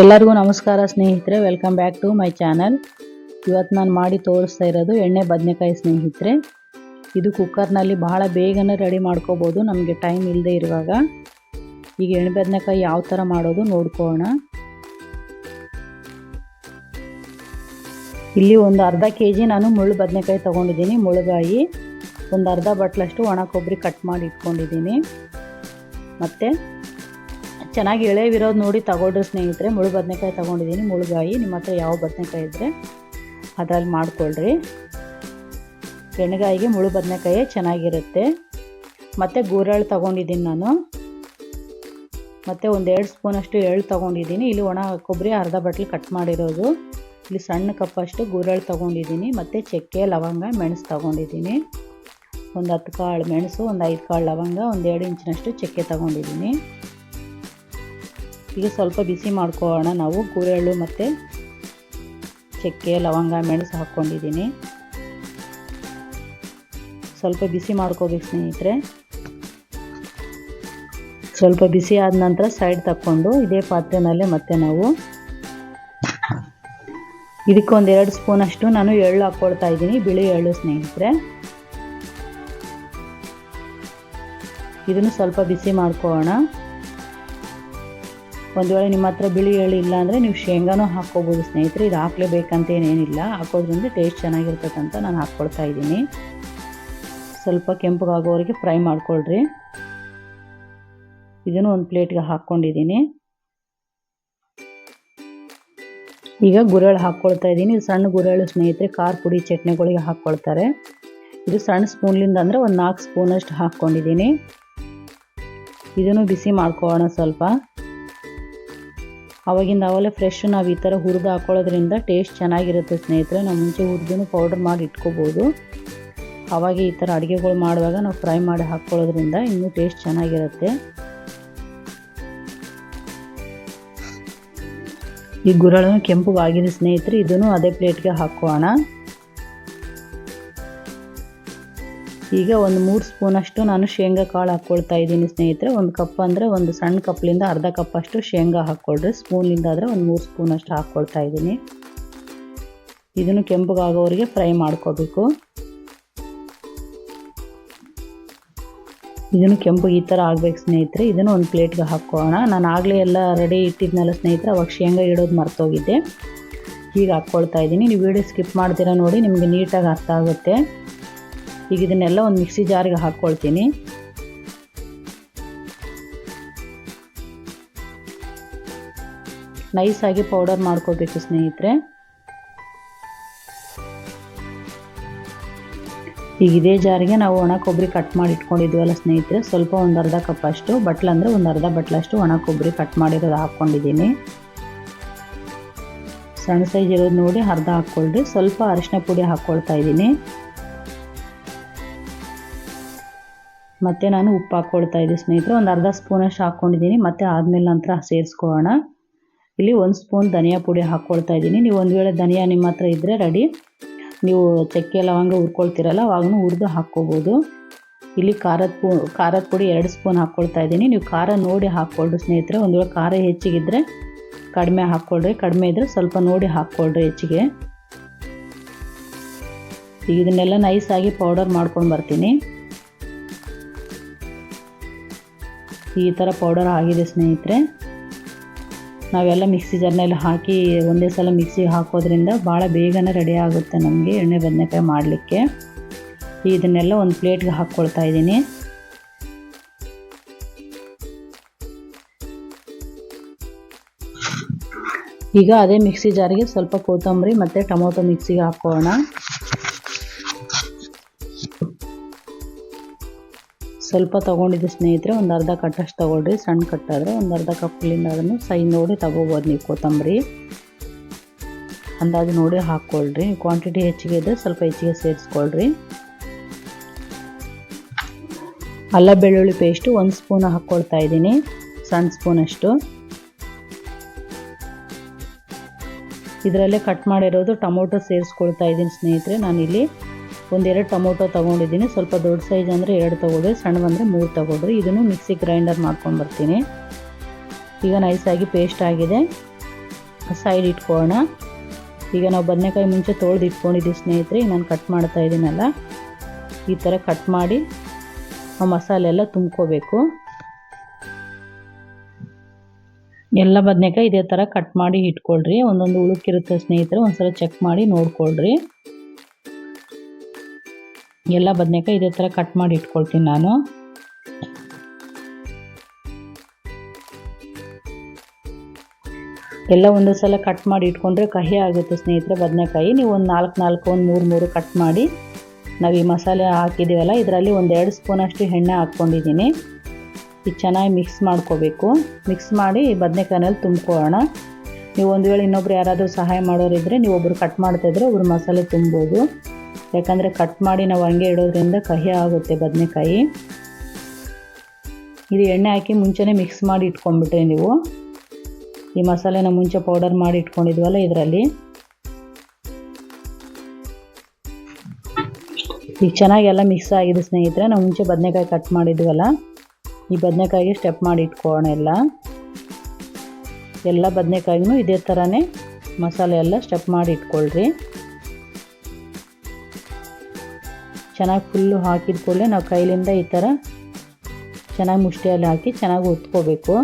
ಎಲ್ಲರಿಗೂ ನಮಸ್ಕಾರ ಸ್ನೇಹಿತರೆ welcome back to my channel ಇವತ್ತು ನಾನು ಮಾಡಿ ತೋರಿಸ್ತಾ ಇರೋದು ಎಣ್ಣೆ ಬದನೆಕಾಯಿ ಸ್ನೇಹಿತರೆ. ಇದು ಕುಕ್ಕರ್ನಲ್ಲಿ ಬಹಳ ಬೇಗನೆ ರೆಡಿ ಮಾಡ್ಕೋಬೋದು, ನಮಗೆ ಟೈಮ್ ಇಲ್ಲದೆ ಇರುವಾಗ. ಈಗ ಎಣ್ಣೆ ಬದನೆಕಾಯಿ ಯಾವ ಥರ ಮಾಡೋದು ನೋಡ್ಕೋಣ. ಇಲ್ಲಿ ಒಂದು ಅರ್ಧ ಕೆ ಜಿ ನಾನು ಮುಳ್ಳು ಬದನೆಕಾಯಿ ತೊಗೊಂಡಿದ್ದೀನಿ ಮುಳುಗಾಯಿ ಒಂದು ಅರ್ಧ ಬಟ್ಲಷ್ಟು ಒಣ ಕೊಬ್ಬರಿ ಕಟ್ ಮಾಡಿ ಇಟ್ಕೊಂಡಿದ್ದೀನಿ. ಮತ್ತು ಚೆನ್ನಾಗಿ ಎಳೆವಿರೋದು ನೋಡಿ ತಗೊಳ್ರಿ ಸ್ನೇಹಿತರೆ ಮುಳು ಬದನೆಕಾಯಿ ತೊಗೊಂಡಿದ್ದೀನಿ ಮುಳುಗಾಯಿ ನಿಮ್ಮ ಹತ್ರ ಯಾವ ಬದನೆಕಾಯಿ ಇದ್ದರೆ ಅದರಲ್ಲಿ ಮಾಡ್ಕೊಳ್ರಿ. ಎಣ್ಣೆಗಾಯಿಗೆ ಮುಳು ಬದನೆಕಾಯಿ ಚೆನ್ನಾಗಿರುತ್ತೆ. ಮತ್ತು ಗೂರೆಳ್ಳು ತೊಗೊಂಡಿದ್ದೀನಿ ನಾನು. ಮತ್ತು ಒಂದು ಎರಡು ಸ್ಪೂನಷ್ಟು ಎಳ್ಳು ತೊಗೊಂಡಿದ್ದೀನಿ ಇಲ್ಲಿ ಒಣ ಕೊಬ್ಬರಿ ಅರ್ಧ ಬಟ್ಲು ಕಟ್ ಮಾಡಿರೋದು. ಇಲ್ಲಿ ಸಣ್ಣ ಕಪ್ಪಷ್ಟು ಗೂರೆಳ್ಳು ತೊಗೊಂಡಿದ್ದೀನಿ ಮತ್ತು ಚಕ್ಕೆ, ಲವಂಗ, ಮೆಣಸು ತೊಗೊಂಡಿದ್ದೀನಿ ಒಂದು ಹತ್ತು ಕಾಳು ಮೆಣಸು, ಒಂದು ಐದು ಕಾಳು ಲವಂಗ, ಒಂದು ಎರಡು ಇಂಚಿನಷ್ಟು ಚಕ್ಕೆ ತೊಗೊಂಡಿದ್ದೀನಿ ಈಗ ಸ್ವಲ್ಪ ಬಿಸಿ ಮಾಡ್ಕೊಳ್ಳೋಣ. ನಾವು ಗುರೆಳ್ಳು ಮತ್ತು ಚಕ್ಕೆ, ಲವಂಗ, ಮೆಣಸು ಹಾಕ್ಕೊಂಡಿದ್ದೀನಿ. ಸ್ವಲ್ಪ ಬಿಸಿ ಮಾಡ್ಕೋಬೇಕು ಸ್ನೇಹಿತರೆ. ಸ್ವಲ್ಪ ಬಿಸಿ ಆದ ನಂತರ ಸೈಡ್ ತಕ್ಕೊಂಡು ಇದೇ ಪಾತ್ರೆನಲ್ಲೇ ಮತ್ತೆ ನಾವು ಇದಕ್ಕೊಂದು ಎರಡು ಸ್ಪೂನಷ್ಟು ನಾನು ಎಳ್ಳು ಹಾಕ್ಕೊಳ್ತಾ ಇದ್ದೀನಿ, ಬಿಳಿ ಎಳ್ಳು ಸ್ನೇಹಿತರೆ. ಇದನ್ನು ಸ್ವಲ್ಪ ಬಿಸಿ ಮಾಡ್ಕೊಳ್ಳೋಣ. ಒಂದು ವೇಳೆ ನಿಮ್ಮ ಹತ್ರ ಬಿಳಿ ಎಳ್ಳು ಇಲ್ಲ ಅಂದರೆ ನೀವು ಶೇಂಗಾನೂ ಹಾಕ್ಕೋಬೋದು. ಸ್ನೇಹಿತರೆ, ಇದು ಹಾಕ್ಲೇಬೇಕಂತ ಏನೇನಿಲ್ಲ ಹಾಕೋದ್ರಿಂದ ಟೇಸ್ಟ್ ಚೆನ್ನಾಗಿರ್ತಕ್ಕಂಥ ನಾನು ಹಾಕ್ಕೊಳ್ತಾ ಇದ್ದೀನಿ. ಸ್ವಲ್ಪ ಕೆಂಪಗಾಗೋವರೆಗೆ ಫ್ರೈ ಮಾಡ್ಕೊಳ್ರಿ. ಇದನ್ನು ಒಂದು ಪ್ಲೇಟ್ಗೆ ಹಾಕ್ಕೊಂಡಿದ್ದೀನಿ. ಈಗ ಗುರೆಳ್ಳು ಹಾಕ್ಕೊಳ್ತಾ ಇದ್ದೀನಿ. ಇದು ಸಣ್ಣ ಗುರೆಳ್ಳು ಸ್ನೇಹಿತರೆ, ಖಾರ ಪುಡಿ ಚಟ್ನಿಗಳಿಗೆ ಹಾಕ್ಕೊಳ್ತಾರೆ. ಇದು ಸಣ್ಣ ಸ್ಪೂನ್ಲಿಂದ ಅಂದರೆ ಒಂದು ನಾಲ್ಕು ಸ್ಪೂನಷ್ಟು ಹಾಕ್ಕೊಂಡಿದ್ದೀನಿ. ಇದನ್ನು ಬಿಸಿ ಮಾಡ್ಕೊಳ್ಳೋಣ ಸ್ವಲ್ಪ. ಅವಾಗಿಂದ ಅವಲೇ ಫ್ರೆಶ್ ನಾವು ಈ ಥರ ಹುರಿದು ಹಾಕೊಳ್ಳೋದ್ರಿಂದ ಟೇಸ್ಟ್ ಚೆನ್ನಾಗಿರುತ್ತೆ ಸ್ನೇಹಿತರೆ. ನಾವು ಮುಂಚೆ ಹುರಿದು ಪೌಡರ್ ಮಾಡಿ ಇಟ್ಕೋಬೋದು. ಅವಾಗ ಈ ಥರ ಅಡುಗೆಗಳು ಮಾಡುವಾಗ ನಾವು ಫ್ರೈ ಮಾಡಿ ಹಾಕ್ಕೊಳ್ಳೋದ್ರಿಂದ ಇನ್ನೂ ಟೇಸ್ಟ್ ಚೆನ್ನಾಗಿರುತ್ತೆ. ಈ ಗುರಳನ್ನು ಕೆಂಪುಗಾಗಿದೆ ಸ್ನೇಹಿತರೆ. ಇದನ್ನು ಅದೇ ಪ್ಲೇಟ್ಗೆ ಹಾಕೋಣ. ಈಗ ಒಂದು ಮೂರು ಸ್ಪೂನಷ್ಟು ನಾನು ಶೇಂಗಾ ಕಾಳು ಹಾಕ್ಕೊಳ್ತಾ ಇದ್ದೀನಿ ಸ್ನೇಹಿತರೆ. ಒಂದು ಕಪ್ ಅಂದರೆ ಒಂದು ಸಣ್ಣ ಕಪ್ಲಿಂದ ಅರ್ಧ ಕಪ್ಪಷ್ಟು ಶೇಂಗಾ ಹಾಕ್ಕೊಳ್ರಿ. ಸ್ಪೂನಿಂದ ಆದರೆ ಒಂದು ಮೂರು ಸ್ಪೂನಷ್ಟು ಹಾಕ್ಕೊಳ್ತಾ ಇದ್ದೀನಿ. ಇದನ್ನು ಕೆಂಪಗಾಗೋವರೆಗೆ ಫ್ರೈ ಮಾಡ್ಕೋಬೇಕು. ಇದನ್ನು ಕೆಂಪು ಈ ಥರ ಆಗ್ಬೇಕು ಸ್ನೇಹಿತರೆ. ಇದನ್ನು ಒಂದು ಪ್ಲೇಟ್ಗೆ ಹಾಕ್ಕೋಣ ನಾನು ಆಗಲೇ ಎಲ್ಲ ರೆಡಿ ಇಟ್ಟಿದ್ನಲ್ಲ ಸ್ನೇಹಿತರೆ. ಅವಾಗ ಶೇಂಗಾ ಇಡೋದು ಮರ್ತೋಗಿದ್ದೆ. ಈಗ ಹಾಕ್ಕೊಳ್ತಾ ಇದ್ದೀನಿ. ನೀವು ವಿಡಿಯೋ ಸ್ಕಿಪ್ ಮಾಡ್ತೀರಾ ನೋಡಿ ನಿಮಗೆ ನೀಟಾಗಿ ಅರ್ಥ ಆಗುತ್ತೆ. ಈಗ ಇದನ್ನೆಲ್ಲ ಒಂದು ಮಿಕ್ಸಿ ಜಾರಿಗೆ ಹಾಕ್ಕೊಳ್ತೀನಿ ನೈಸಾಗಿ ಪೌಡರ್ ಮಾಡ್ಕೋಬೇಕು ಸ್ನೇಹಿತರೆ. ಈಗ ಇದೇ ಜಾರಿಗೆ ನಾವು ಒಣ ಕೊಬ್ಬರಿ ಕಟ್ ಮಾಡಿ ಇಟ್ಕೊಂಡಿದ್ವಲ್ಲ ಸ್ನೇಹಿತರೆ, ಸ್ವಲ್ಪ ಒಂದು ಅರ್ಧ ಕಪ್ ಅಷ್ಟು, ಬಟ್ಲ ಅಂದರೆ ಒಂದು ಅರ್ಧ ಬಟ್ಲಷ್ಟು ಒಣ ಕೊಬ್ಬರಿ ಕಟ್ ಮಾಡಿರೋದು ಹಾಕ್ಕೊಂಡಿದ್ದೀನಿ ಸಣ್ಣ ಸೈಜ್ ಇರೋದು ನೋಡಿ ಅರ್ಧ ಹಾಕ್ಕೊಳ್ರಿ ಸ್ವಲ್ಪ ಅರಿಶಿನ ಪುಡಿ ಹಾಕ್ಕೊಳ್ತಾ ಇದ್ದೀನಿ. ಮತ್ತು ನಾನು ಉಪ್ಪು ಹಾಕ್ಕೊಳ್ತಾ ಇದ್ದೀನಿ ಸ್ನೇಹಿತರೆ. ಒಂದು ಅರ್ಧ ಸ್ಪೂನಷ್ಟು ಹಾಕ್ಕೊಂಡಿದ್ದೀನಿ. ಮತ್ತೆ ಆದಮೇಲೆ ನಂತರ ಸೇರಿಸ್ಕೊಳ್ಳೋಣ. ಇಲ್ಲಿ ಒಂದು ಸ್ಪೂನ್ ಧನಿಯಾ ಪುಡಿ ಹಾಕ್ಕೊಳ್ತಾ ಇದ್ದೀನಿ. ನೀವು ಒಂದು ವೇಳೆ ಧನಿಯಾ ನಿಮ್ಮ ಹತ್ರ ಇದ್ದರೆ ರೆಡಿ. ನೀವು ಚಕ್ಕೆ ಲವಂಗ ಹುರ್ಕೊಳ್ತೀರಲ್ಲ ಅವಾಗೂ ಹುರಿದು ಹಾಕ್ಕೋಬೋದು. ಇಲ್ಲಿ ಖಾರದ ಪು, ಖಾರದ ಪುಡಿ ಎರಡು ಸ್ಪೂನ್ ಹಾಕ್ಕೊಳ್ತಾ ಇದ್ದೀನಿ. ನೀವು ಖಾರ ನೋಡಿ ಹಾಕ್ಕೊಳ್ರಿ ಸ್ನೇಹಿತರೆ. ಒಂದು ವೇಳೆ ಖಾರ ಹೆಚ್ಚಿಗಿದ್ರೆ ಕಡಿಮೆ ಹಾಕ್ಕೊಳ್ರಿ. ಕಡಿಮೆ ಇದ್ದರೆ ಸ್ವಲ್ಪ ನೋಡಿ ಹಾಕ್ಕೊಳ್ರಿ ಹೆಚ್ಚಿಗೆ. ಈಗ ಇದನ್ನೆಲ್ಲ ನೈಸಾಗಿ ಪೌಡರ್ ಮಾಡ್ಕೊಂಡು ಬರ್ತೀನಿ. ಈ ಥರ ಪೌಡರ್ ಆಗಿದೆ ಸ್ನೇಹಿತರೆ. ನಾವೆಲ್ಲ ಮಿಕ್ಸಿ ಜಾರ್ನಲ್ಲಿ ಹಾಕಿ ಒಂದೇ ಸಲ ಮಿಕ್ಸಿಗೆ ಹಾಕೋದ್ರಿಂದ ಭಾಳ ಬೇಗನೆ ರೆಡಿ ಆಗುತ್ತೆ ನಮಗೆ ಎಣ್ಣೆ ಬದನೆಕಾಯಿ ಮಾಡಲಿಕ್ಕೆ. ಇದನ್ನೆಲ್ಲ ಒಂದು ಪ್ಲೇಟ್ಗೆ ಹಾಕ್ಕೊಳ್ತಾ ಇದ್ದೀನಿ. ಈಗ ಅದೇ ಮಿಕ್ಸಿ ಜಾರಿಗೆ ಸ್ವಲ್ಪ ಕೊತ್ತಂಬರಿ ಮತ್ತು ಟೊಮೊಟೊ ಮಿಕ್ಸಿಗೆ ಹಾಕೋಣ. ಸ್ವಲ್ಪ ತೊಗೊಂಡಿದ್ದು ಸ್ನೇಹಿತರೆ, ಒಂದು ಅರ್ಧ ಕಟ್ಟಷ್ಟು ತೊಗೊಳ್ರಿ. ಸಣ್ಣ ಕಟ್ಟಾದರೆ ಒಂದು ಅರ್ಧ ಕಪ್ಲಿಂದ ಅದನ್ನು ಸೈ ನೋಡಿ ತೊಗೋಬೋದು ನೀವು ಕೊತ್ತಂಬರಿ. ಅಂದಾಜು ನೋಡಿ ಹಾಕ್ಕೊಳ್ರಿ ಕ್ವಾಂಟಿಟಿ ಹೆಚ್ಚಿಗೆ ಇದ್ದರೆ ಸ್ವಲ್ಪ ಹೆಚ್ಚಿಗೆ ಸೇರಿಸ್ಕೊಳ್ರಿ. ಅಲ್ಲ ಬೆಳ್ಳುಳ್ಳಿ ಪೇಸ್ಟು ಒಂದು ಸ್ಪೂನ್ ಹಾಕ್ಕೊಳ್ತಾ ಇದ್ದೀನಿ. ಸಣ್ಣ ಸ್ಪೂನಷ್ಟು ಇದರಲ್ಲೇ ಕಟ್ ಮಾಡಿರೋದು ಟೊಮೊಟೊ ಸೇರಿಸ್ಕೊಳ್ತಾ ಇದ್ದೀನಿ ಸ್ನೇಹಿತರೆ. ನಾನಿಲ್ಲಿ ಒಂದೆರಡು ಟೊಮೊಟೊ ತೊಗೊಂಡಿದ್ದೀನಿ. ಸ್ವಲ್ಪ ದೊಡ್ಡ ಸೈಜ್ ಅಂದರೆ ಎರಡು ತೊಗೊಳ್ರಿ ಸಣ್ಣವಂದರೆ ಮೂರು ತೊಗೊಳ್ರಿ ಇದನ್ನು ಮಿಕ್ಸಿ ಗ್ರೈಂಡರ್ ಮಾಡ್ಕೊಂಡು ಬರ್ತೀನಿ. ಈಗ ನೈಸಾಗಿ ಪೇಸ್ಟ್ ಆಗಿದೆ. ಸೈಡ್ ಇಟ್ಕೊಳ್ಳೋಣ. ಈಗ ನಾವು ಬದನೆಕಾಯಿ ಮುಂಚೆ ತೊಳೆದು ಇಟ್ಕೊಂಡಿದ್ದೀವಿ ಸ್ನೇಹಿತರೆ, ನಾನು ಕಟ್ ಮಾಡ್ತಾ ಇದ್ದೀನಲ್ಲ. ಈ ಥರ ಕಟ್ ಮಾಡಿ ಆ ಮಸಾಲೆ ಎಲ್ಲ ತುಂಬ್ಕೋಬೇಕು. ಎಲ್ಲ ಬದನೆಕಾಯಿ ಇದೇ ಥರ ಕಟ್ ಮಾಡಿ ಇಟ್ಕೊಳ್ರಿ. ಒಂದೊಂದು ಉಳುಕಿರುತ್ತೆ ಸ್ನೇಹಿತರೆ, ಒಂದ್ಸಲ ಚೆಕ್ ಮಾಡಿ ನೋಡ್ಕೊಳ್ರಿ. ಎಲ್ಲ ಬದನೆಕಾಯಿ ಇದೇ ಥರ ಕಟ್ ಮಾಡಿ ಇಟ್ಕೊಳ್ತೀನಿ ನಾನು. ಎಲ್ಲ ಒಂದು ಸಲ ಕಟ್ ಮಾಡಿ ಇಟ್ಕೊಂಡ್ರೆ ಕಹಿ ಆಗುತ್ತೆ ಸ್ನೇಹಿತರೆ ಬದನೆಕಾಯಿ. ನೀವು ಒಂದು ನಾಲ್ಕು ನಾಲ್ಕು, ಒಂದು ಮೂರು ಮೂರು ಕಟ್ ಮಾಡಿ ನಾವು ಈ ಮಸಾಲೆ ಹಾಕಿದ್ದೀವಲ್ಲ, ಇದರಲ್ಲಿ ಒಂದು ಎರಡು ಸ್ಪೂನಷ್ಟು ಎಣ್ಣೆ ಹಾಕ್ಕೊಂಡಿದ್ದೀನಿ. ಇದು ಚೆನ್ನಾಗಿ ಮಿಕ್ಸ್ ಮಾಡ್ಕೋಬೇಕು. ಮಿಕ್ಸ್ ಮಾಡಿ ಬದನೆಕಾಯಿನಲ್ಲಿ ತುಂಬ್ಕೊಳ್ಳೋಣ. ನೀವು ಒಂದು ವೇಳೆ ಇನ್ನೊಬ್ರು ಯಾರಾದರೂ ಸಹಾಯ ಮಾಡೋರಿದ್ದರೆ ನೀವು ಒಬ್ಬರು ಕಟ್ ಮಾಡ್ತಾಯಿದ್ರೆ ಒಬ್ಬರು ಮಸಾಲೆ ತುಂಬೋದು. ಯಾಕಂದರೆ ಕಟ್ ಮಾಡಿ ನಾವು ಹಂಗೆ ಇಡೋದ್ರಿಂದ ಕಹಿ ಆಗುತ್ತೆ ಬದನೆಕಾಯಿ. ಇದು ಎಣ್ಣೆ ಹಾಕಿ ಮುಂಚೆನೇ ಮಿಕ್ಸ್ ಮಾಡಿ ಇಟ್ಕೊಂಡ್ಬಿಟ್ರಿ ನೀವು. ಈ ಮಸಾಲೆನ ಮುಂಚೆ ಪೌಡರ್ ಮಾಡಿ ಇಟ್ಕೊಂಡಿದ್ವಲ್ಲ ಇದರಲ್ಲಿ. ಈಗ ಚೆನ್ನಾಗಿ ಎಲ್ಲ ಮಿಕ್ಸ್ ಆಗಿದೆ ಸ್ನೇಹಿತರೆ, ನಾವು ಮುಂಚೆ ಬದನೆಕಾಯಿ ಕಟ್ ಮಾಡಿದ್ವಲ್ಲ, ಈ ಬದನೆಕಾಯಿಗೆ ಸ್ಟೆಪ್ ಮಾಡಿ ಇಟ್ಕೋಣ ಎಲ್ಲ. ಎಲ್ಲ ಬದನೆಕಾಯಿನೂ ಇದೇ ಥರನೇ ಮಸಾಲೆ ಎಲ್ಲ ಸ್ಟೆಪ್ ಮಾಡಿ ಇಟ್ಕೊಳ್ರಿ. ಚೆನ್ನಾಗಿ ಫುಲ್ಲು ಹಾಕಿದ ಕೂಡಲೇ ನಾವು ಕೈಲಿಂದ ಈ ಥರ ಚೆನ್ನಾಗಿ ಮುಷ್ಟಿಯಲ್ಲಿ ಹಾಕಿ ಚೆನ್ನಾಗಿ ಒತ್ಕೋಬೇಕು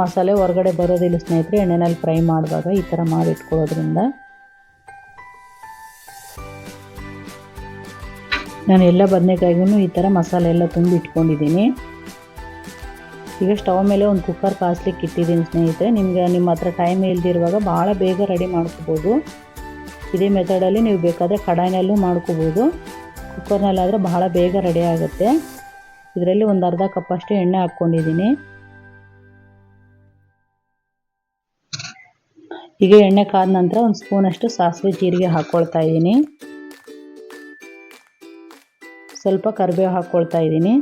ಮಸಾಲೆ ಹೊರಗಡೆ ಬರೋದಿಲ್ಲ ಸ್ನೇಹಿತರೆ, ಎಣ್ಣೆನಲ್ಲಿ ಫ್ರೈ ಮಾಡಿದಾಗ ಈ ಥರ ಮಾಡಿ ಇಟ್ಕೊಳ್ಳೋದ್ರಿಂದ. ನಾನು ಎಲ್ಲ ಬದನೆಕಾಯಿಗೂ ಈ ಥರ ಮಸಾಲೆ ಎಲ್ಲ ತುಂಬಿ ಇಟ್ಕೊಂಡಿದ್ದೀನಿ. ಈಗ ಸ್ಟವ್ ಮೇಲೆ ಒಂದು ಕುಕ್ಕರ್ ಕಾಸ್ಲಿಕ್ಕೆ ಇಟ್ಟಿದ್ದೀನಿ ಸ್ನೇಹಿತರೆ. ನಿಮಗೆ ನಿಮ್ಮ ಹತ್ರ ಟೈಮ್ ಇಲ್ದಿರುವಾಗ ಭಾಳ ಬೇಗ ರೆಡಿ ಮಾಡ್ಕೋಬೋದು. ಇದೇ ಮೆಥಡಲ್ಲಿ ನೀವು ಬೇಕಾದರೆ ಕಡಾಯಿನಲ್ಲೂ ಮಾಡ್ಕೋಬೋದು. ಕುಕ್ಕರ್ನಲ್ಲಾದರೆ ಬಹಳ ಬೇಗ ರೆಡಿ ಆಗುತ್ತೆ. ಇದರಲ್ಲಿ ಒಂದು ಅರ್ಧ ಕಪ್ ಅಷ್ಟು ಎಣ್ಣೆ ಹಾಕ್ಕೊಂಡಿದ್ದೀನಿ. ಈಗ ಎಣ್ಣೆ ಕಾದ ನಂತರ ಒಂದು ಸ್ಪೂನಷ್ಟು ಸಾಸಿವೆ ಜೀರಿಗೆ ಹಾಕ್ಕೊಳ್ತಾ ಇದ್ದೀನಿ. ಸ್ವಲ್ಪ ಕರಿಬೇವು ಹಾಕ್ಕೊಳ್ತಾ ಇದ್ದೀನಿ.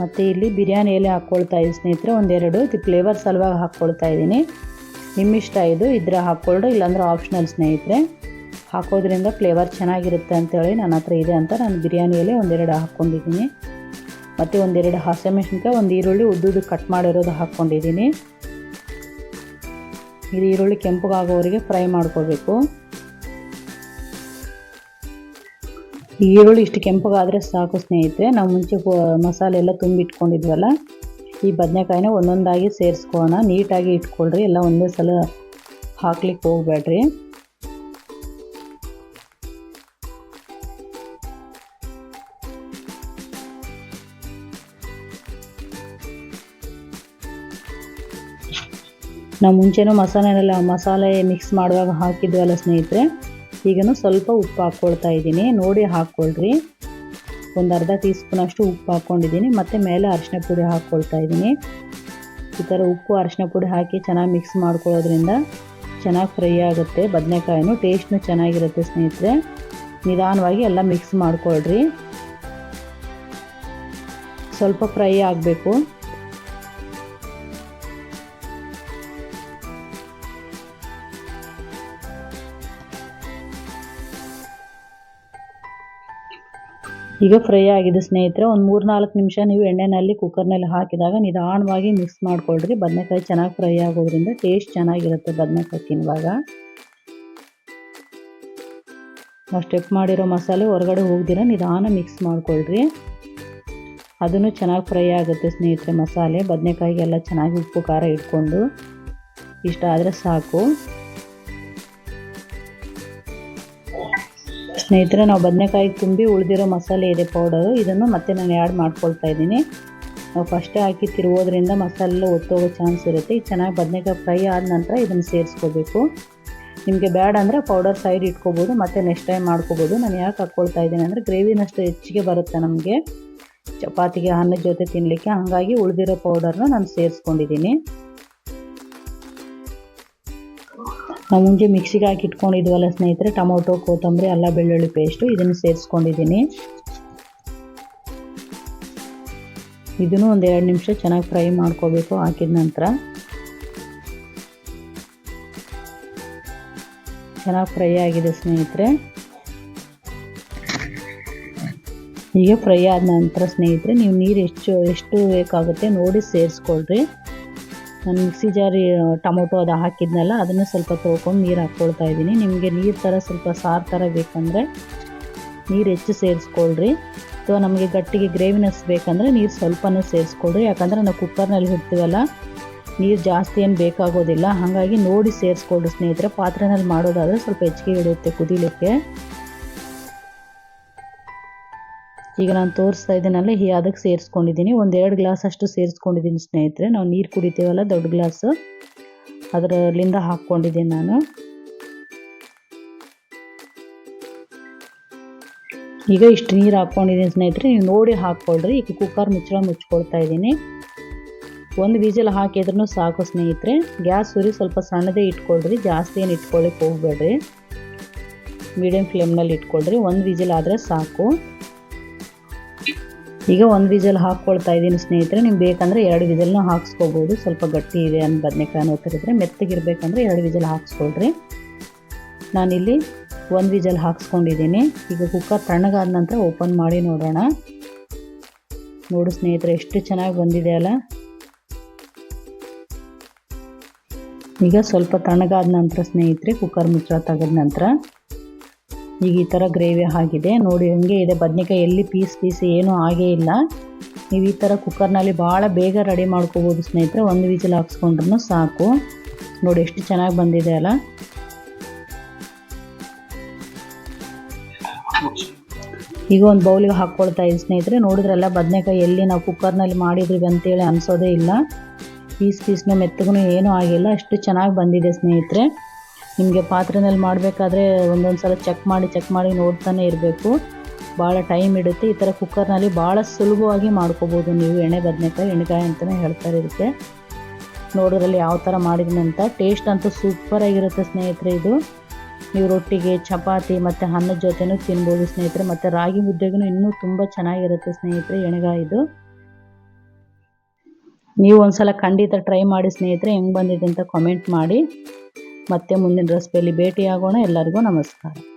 ಮತ್ತು ಇಲ್ಲಿ ಬಿರಿಯಾನಿ ಎಲೆ ಹಾಕ್ಕೊಳ್ತಾ ಇದ್ದೀನಿ ಸ್ನೇಹಿತರೆ, ಒಂದೆರಡು. ಇದು ಫ್ಲೇವರ್ ಸಲುವಾಗಿ ಹಾಕ್ಕೊಳ್ತಾ ಇದ್ದೀನಿ. ನಿಮ್ಮಿಷ್ಟ ಇದು, ಇದ್ರೆ ಹಾಕ್ಕೊಳ್ರಿ, ಇಲ್ಲಾಂದ್ರೆ ಆಪ್ಷನಲ್ ಸ್ನೇಹಿತರೆ. ಹಾಕೋದ್ರಿಂದ ಫ್ಲೇವರ್ ಚೆನ್ನಾಗಿರುತ್ತೆ ಅಂತೇಳಿ ನನ್ನ ಹತ್ರ ಇದೆ ಅಂತ ನಾನು ಬಿರಿಯಾನಿ ಎಲೆ ಒಂದೆರಡು ಹಾಕ್ಕೊಂಡಿದ್ದೀನಿ. ಮತ್ತು ಒಂದೆರಡು ಹಸಿಮೆಣಸಿನ್ಕಾಯಿ, ಒಂದು ಈರುಳ್ಳಿ ಉದ್ದುದ್ದು ಕಟ್ ಮಾಡಿರೋದು ಹಾಕ್ಕೊಂಡಿದ್ದೀನಿ. ಇದು ಈರುಳ್ಳಿ ಕೆಂಪಗಾಗೋವರೆಗೆ ಫ್ರೈ ಮಾಡ್ಕೋಬೇಕು ಈರುಳ್ಳಿ ಇಷ್ಟು ಕೆಂಪಗಾದರೆ ಸಾಕು ಸ್ನೇಹಿತರೆ. ನಾವು ಮುಂಚೆ ಮಸಾಲೆ ಎಲ್ಲ ತುಂಬಿಟ್ಕೊಂಡಿದ್ವಲ್ಲ, ಈ ಬದನೆಕಾಯಿನ ಒಂದೊಂದಾಗಿ ಸೇರಿಸ್ಕೋಣ ನೀಟಾಗಿ ಇಟ್ಕೊಳ್ರಿ, ಎಲ್ಲ ಒಂದೇ ಸಲ ಹಾಕ್ಲಿಕ್ಕೆ ಹೋಗ್ಬೇಡ್ರಿ ನಾವು ಮುಂಚೆನೂ ಮಸಾಲೆನೆಲ್ಲ ಮಸಾಲೆ ಮಿಕ್ಸ್ ಮಾಡುವಾಗ ಹಾಕಿದ್ವಲ್ಲ ಸ್ನೇಹಿತರೆ. ಈಗನು ಸ್ವಲ್ಪ ಉಪ್ಪು ಹಾಕ್ಕೊಳ್ತಾ ಇದ್ದೀನಿ. ನೋಡಿ ಹಾಕ್ಕೊಳ್ರಿ. ಒಂದು ಅರ್ಧ ಟೀ ಸ್ಪೂನಷ್ಟು ಉಪ್ಪು ಹಾಕ್ಕೊಂಡಿದ್ದೀನಿ. ಮತ್ತು ಮೇಲೆ ಅರಿಶಿನ ಪುಡಿ ಹಾಕ್ಕೊಳ್ತಾ ಇದ್ದೀನಿ. ಈ ಥರ ಉಪ್ಪು ಅರಿಶಿನ ಪುಡಿ ಹಾಕಿ ಚೆನ್ನಾಗಿ ಮಿಕ್ಸ್ ಮಾಡ್ಕೊಳ್ಳೋದ್ರಿಂದ ಚೆನ್ನಾಗಿ ಫ್ರೈ ಆಗುತ್ತೆ. ಬದನೆಕಾಯಿನೂ ಟೇಸ್ಟ್ನು ಚೆನ್ನಾಗಿರುತ್ತೆ ಸ್ನೇಹಿತರೆ. ನಿಧಾನವಾಗಿ ಎಲ್ಲ ಮಿಕ್ಸ್ ಮಾಡ್ಕೊಳ್ರಿ. ಸ್ವಲ್ಪ ಫ್ರೈ ಆಗಬೇಕು. ಈಗ ಫ್ರೈ ಆಗಿದೆ ಸ್ನೇಹಿತರೆ, ಒಂದು ಮೂರು ನಾಲ್ಕು ನಿಮಿಷ ನೀವು ಎಣ್ಣೆನಲ್ಲಿ ಕುಕ್ಕರ್ನಲ್ಲಿ ಹಾಕಿದಾಗ ನಿಧಾನವಾಗಿ ಮಿಕ್ಸ್ ಮಾಡ್ಕೊಳ್ರಿ. ಬದನೆಕಾಯಿ ಚೆನ್ನಾಗಿ ಫ್ರೈ ಆಗೋದ್ರಿಂದ ಟೇಸ್ಟ್ ಚೆನ್ನಾಗಿರುತ್ತೆ ಬದನೆಕಾಯಿ ತಿನ್ನುವಾಗ. ನಾವು ಸ್ಟೆಪ್ ಮಾಡಿರೋ ಮಸಾಲೆ ಹೊರಗಡೆ ಹೋಗ್ದಿರ ನಿಧಾನ ಮಿಕ್ಸ್ ಮಾಡ್ಕೊಳ್ರಿ. ಅದನ್ನು ಚೆನ್ನಾಗಿ ಫ್ರೈ ಆಗುತ್ತೆ ಸ್ನೇಹಿತರೆ ಮಸಾಲೆ. ಬದನೆಕಾಯಿಗೆಲ್ಲ ಚೆನ್ನಾಗಿ ಉಪ್ಪು, ಖಾರ ಇಟ್ಕೊಂಡು ಇಷ್ಟ ಆದರೆ ಸಾಕು. ಸ್ನೇಹಿತರೆ, ನಾವು ಬದನೆಕಾಯಿ ತುಂಬಿ ಉಳಿದಿರೋ ಮಸಾಲೆ ಇದೆ ಪೌಡರು ಇದನ್ನು ಮತ್ತೆ ನಾನು ಆ್ಯಡ್ ಮಾಡ್ಕೊಳ್ತಾ ಇದ್ದೀನಿ. ನಾವು ಫಸ್ಟೇ ಹಾಕಿ ತಿರುಗೋದ್ರಿಂದ ಮಸಾಲೆ ಒತ್ತೋಗೋ ಚಾನ್ಸ್ ಇರುತ್ತೆ. ಚೆನ್ನಾಗಿ ಬದನೆಕಾಯಿ ಫ್ರೈ ಆದ ನಂತರ ಇದನ್ನು ಸೇರಿಸ್ಕೋಬೇಕು. ನಿಮಗೆ ಬೇಡ ಅಂದರೆ ಪೌಡರ್ ಸೈಡ್ ಇಟ್ಕೋಬೋದು, ಮತ್ತು ನೆಕ್ಸ್ಟ್ ಟೈಮ್ ಮಾಡ್ಕೋಬೋದು. ನಾನು ಯಾಕೆ ಹಾಕ್ಕೊಳ್ತಾ ಇದ್ದೀನಿ ಅಂದರೆ ಗ್ರೇವಿನಷ್ಟು ಹೆಚ್ಚಿಗೆ ಬರುತ್ತೆ ನಮಗೆ. ಚಪಾತಿಗೆ, ಅನ್ನದ ಜೊತೆ ತಿನ್ನಲಿಕ್ಕೆ ಹಾಗಾಗಿ ಉಳಿದಿರೋ ಪೌಡರ್ನ ನಾನು ಸೇರಿಸ್ಕೊಂಡಿದ್ದೀನಿ. ನಾವು ಮುಂಚೆ ಮಿಕ್ಸಿಗೆ ಹಾಕಿ ಇಟ್ಕೊಂಡಿದ್ವಲ್ಲ ಸ್ನೇಹಿತರೆ, ಟೊಮೊಟೊ, ಕೊತ್ತಂಬರಿ, ಅಲ್ಲ ಬೆಳ್ಳುಳ್ಳಿ ಪೇಸ್ಟು ಇದನ್ನು ಸೇರಿಸ್ಕೊಂಡಿದ್ದೀನಿ. ಇದನ್ನು ಒಂದು ಎರಡು ನಿಮಿಷ ಚೆನ್ನಾಗಿ ಫ್ರೈ ಮಾಡ್ಕೋಬೇಕು, ಹಾಕಿದ ನಂತರ. ಚೆನ್ನಾಗಿ ಫ್ರೈ ಆಗಿದೆ ಸ್ನೇಹಿತರೆ. ಈಗ ಫ್ರೈ ಆದ ನಂತರ ಸ್ನೇಹಿತರೆ, ನೀವು ನೀರು ಎಷ್ಟು ಎಷ್ಟು ಬೇಕಾಗುತ್ತೆ ನೋಡಿ ಸೇರಿಸ್ಕೊಳ್ರಿ. ನಾನು ಮಿಕ್ಸಿ ಜಾರಿ ಟೊಮೊಟೊ ಅದು ಹಾಕಿದ್ನಲ್ಲ, ಅದನ್ನು ಸ್ವಲ್ಪ ತೊಳ್ಕೊಂಡು ನೀರು ಹಾಕ್ಕೊಳ್ತಾ ಇದ್ದೀನಿ. ನಿಮಗೆ ನೀರು ಥರ ಸ್ವಲ್ಪ ಸಾರು ಥರ ಬೇಕಂದರೆ ನೀರು ಹೆಚ್ಚು ಸೇರಿಸ್ಕೊಳ್ರಿ. ಅಥವಾ ನಮಗೆ ಗಟ್ಟಿಗೆ ಗ್ರೇವಿನೆಸ್ ಬೇಕಂದರೆ ನೀರು ಸ್ವಲ್ಪನೇ ಸೇರಿಸ್ಕೊಳ್ರಿ. ಯಾಕಂದರೆ ನಾವು ಕುಕ್ಕರ್ನಲ್ಲಿ ಇಡ್ತೀವಲ್ಲ ನೀರು ಜಾಸ್ತಿ ಏನು ಬೇಕಾಗೋದಿಲ್ಲ. ಹಾಗಾಗಿ ನೋಡಿ ಸೇರಿಸ್ಕೊಳ್ರಿ ಸ್ನೇಹಿತರೆ, ಪಾತ್ರೆನಲ್ಲಿ ಮಾಡೋದಾದರೆ ಸ್ವಲ್ಪ ಹೆಚ್ಚಿಗೆ ಇಡುತ್ತೆ ಕುದಿಲಿಕ್ಕೆ. ಈಗ ನಾನು ತೋರಿಸ್ತಾ ಇದ್ದೀನಲ್ಲ, ಹೀ ಅದಕ್ಕೆ ಸೇರಿಸ್ಕೊಂಡಿದ್ದೀನಿ. ಒಂದೆರಡು ಗ್ಲಾಸ್ ಅಷ್ಟು ಸೇರಿಸ್ಕೊಂಡಿದ್ದೀನಿ ಸ್ನೇಹಿತರೆ. ನಾವು ನೀರು ಕುಡಿತೀವಲ್ಲ, ದೊಡ್ಡ ಗ್ಲಾಸು ಅದರಲ್ಲಿಂದ ಹಾಕ್ಕೊಂಡಿದ್ದೀನಿ ನಾನು. ಈಗ ಇಷ್ಟು ನೀರು ಹಾಕ್ಕೊಂಡಿದ್ದೀನಿ ಸ್ನೇಹಿತರೆ. ನೀವು ನೋಡಿ ಹಾಕ್ಕೊಳ್ರಿ ಈಗ ಕುಕ್ಕರ್ ಮುಚ್ಚಳ ಮುಚ್ಕೊಳ್ತಾ ಇದ್ದೀನಿ. ಒಂದು ವೀಜಲ್ ಹಾಕಿದ್ರೂ ಸಾಕು ಸ್ನೇಹಿತರೆ. ಗ್ಯಾಸ್ ಉರಿ ಸ್ವಲ್ಪ ಸಣ್ಣದೇ ಇಟ್ಕೊಳ್ರಿ. ಜಾಸ್ತಿ ಏನು ಇಟ್ಕೊಳ್ಳಿಕ್ಕೆ ಹೋಗ್ಬೇಡ್ರಿ. ಮೀಡಿಯಮ್ ಫ್ಲೇಮ್ನಲ್ಲಿ ಇಟ್ಕೊಳ್ರಿ. ಒಂದು ವಿಜಿಲ್ ಆದರೆ ಸಾಕು. ಈಗ ಒಂದು ವಿಜಲ್ ಹಾಕ್ಕೊಳ್ತಾ ಇದ್ದೀನಿ ಸ್ನೇಹಿತರೆ. ನಿಮ್ಗೆ ಬೇಕಂದರೆ ಎರಡು ವಿಜಲ್ನ ಹಾಕ್ಸ್ಕೊಬೋದು. ಸ್ವಲ್ಪ ಗಟ್ಟಿ ಇದೆ ಅಂತ ಬದನೆಕಾಯಿ ನೋಡ್ತಿರಿದ್ರೆ ಮೆತ್ತಗಿರ್ಬೇಕಂದ್ರೆ ಎರಡು ವಿಜಲ್ ಹಾಕ್ಸ್ಕೊಳ್ರಿ. ನಾನಿಲ್ಲಿ ಒಂದು ವಿಜಲ್ ಹಾಕ್ಸ್ಕೊಂಡಿದ್ದೀನಿ. ಈಗ ಕುಕ್ಕರ್ ತಣ್ಣಗಾದ ನಂತರ ಓಪನ್ ಮಾಡಿ ನೋಡೋಣ. ನೋಡು ಸ್ನೇಹಿತರೆ, ಎಷ್ಟು ಚೆನ್ನಾಗಿ ಬಂದಿದೆ ಅಲ್ಲ? ಈಗ ಸ್ವಲ್ಪ ತಣ್ಣಗಾದ ನಂತರ ಸ್ನೇಹಿತರೆ, ಕುಕ್ಕರ್ ಮುಚ್ಚಳ ತೆಗೆದ ನಂತರ ಈಗ ಈ ಥರ ಗ್ರೇವಿ ಆಗಿದೆ. ನೋಡಿ ಹಂಗೆ ಇದೆ. ಬದನೆಕಾಯಿ ಎಲ್ಲಿ ಪೀಸ್ ಪೀಸ್ ಏನೂ ಆಗೇ ಇಲ್ಲ. ನೀವು ಈ ಥರ ಕುಕ್ಕರ್ನಲ್ಲಿ ಭಾಳ ಬೇಗ ರೆಡಿ ಮಾಡ್ಕೋಬೋದು ಸ್ನೇಹಿತರೆ. ಒಂದು ವಿಜಿಲ್ ಹಾಕ್ಸ್ಕೊಂಡ್ರೂ ಸಾಕು. ನೋಡಿ ಎಷ್ಟು ಚೆನ್ನಾಗಿ ಬಂದಿದೆ ಅಲ್ಲ. ಈಗ ಒಂದು ಬೌಲಿಗೆ ಹಾಕ್ಕೊಳ್ತಾ ಇದ್ದೀನಿ ಸ್ನೇಹಿತರೆ. ನೋಡಿದ್ರಲ್ಲ ಬದನೆಕಾಯಿ ಎಲ್ಲಿ ನಾವು ಕುಕ್ಕರ್ನಲ್ಲಿ ಮಾಡಿದ್ವಿ ಅಂತೇಳಿ ಅನಿಸೋದೇ ಇಲ್ಲ. ಪೀಸ್ ಪೀಸ್ನ ಮೆತ್ತಗೂ ಏನೂ ಆಗಿಲ್ಲ. ಅಷ್ಟು ಚೆನ್ನಾಗಿ ಬಂದಿದೆ ಸ್ನೇಹಿತರೆ. ನಿಮಗೆ ಪಾತ್ರೆನಲ್ಲಿ ಮಾಡಬೇಕಾದ್ರೆ ಒಂದೊಂದು ಸಲ ಚೆಕ್ ಮಾಡಿ ಚೆಕ್ ಮಾಡಿ ನೋಡ್ತಾನೆ ಇರಬೇಕು. ಭಾಳ ಟೈಮ್ ಇಡುತ್ತೆ ಈ ಥರ ಕುಕ್ಕರ್ನಲ್ಲಿ ಭಾಳ ಸುಲಭವಾಗಿ ಮಾಡ್ಕೋಬೋದು ನೀವು ಎಣ್ಣೆ, ಬದನೆಕಾಯಿ ಎಣ್ಣೆಕಾಯಿ ಅಂತಲೇ ಹೇಳ್ತಾರೆ ಇದಕ್ಕೆ ನೋಡೋದ್ರಲ್ಲಿ ಯಾವ ಥರ ಮಾಡಿದ್ನ ಅಂತ. ಟೇಸ್ಟ್ ಅಂತೂ ಸೂಪರಾಗಿರುತ್ತೆ ಸ್ನೇಹಿತರೆ ಇದು. ನೀವು ರೊಟ್ಟಿಗೆ, ಚಪಾತಿ ಮತ್ತು ಅನ್ನದ ಜೊತೆನೂ ತಿನ್ಬೋದು ಸ್ನೇಹಿತರೆ. ಮತ್ತು ರಾಗಿ ಮುದ್ದೆಗೂ ಇನ್ನೂ ತುಂಬ ಚೆನ್ನಾಗಿರುತ್ತೆ ಸ್ನೇಹಿತರೆ ಎಣ್ಣೆಗಾಯಿ ಇದು. ನೀವು ಒಂದ್ಸಲ ಖಂಡಿತ ಟ್ರೈ ಮಾಡಿ ಸ್ನೇಹಿತರೆ. ಹೆಂಗೆ ಬಂದಿದೆ ಅಂತ ಕಾಮೆಂಟ್ ಮಾಡಿ. ಮತ್ತೆ ಮುಂದಿನ ರೆಸಿಪಿಯಲ್ಲಿ ಭೇಟಿಯಾಗೋಣ. ಎಲ್ಲರಿಗೂ ನಮಸ್ಕಾರ.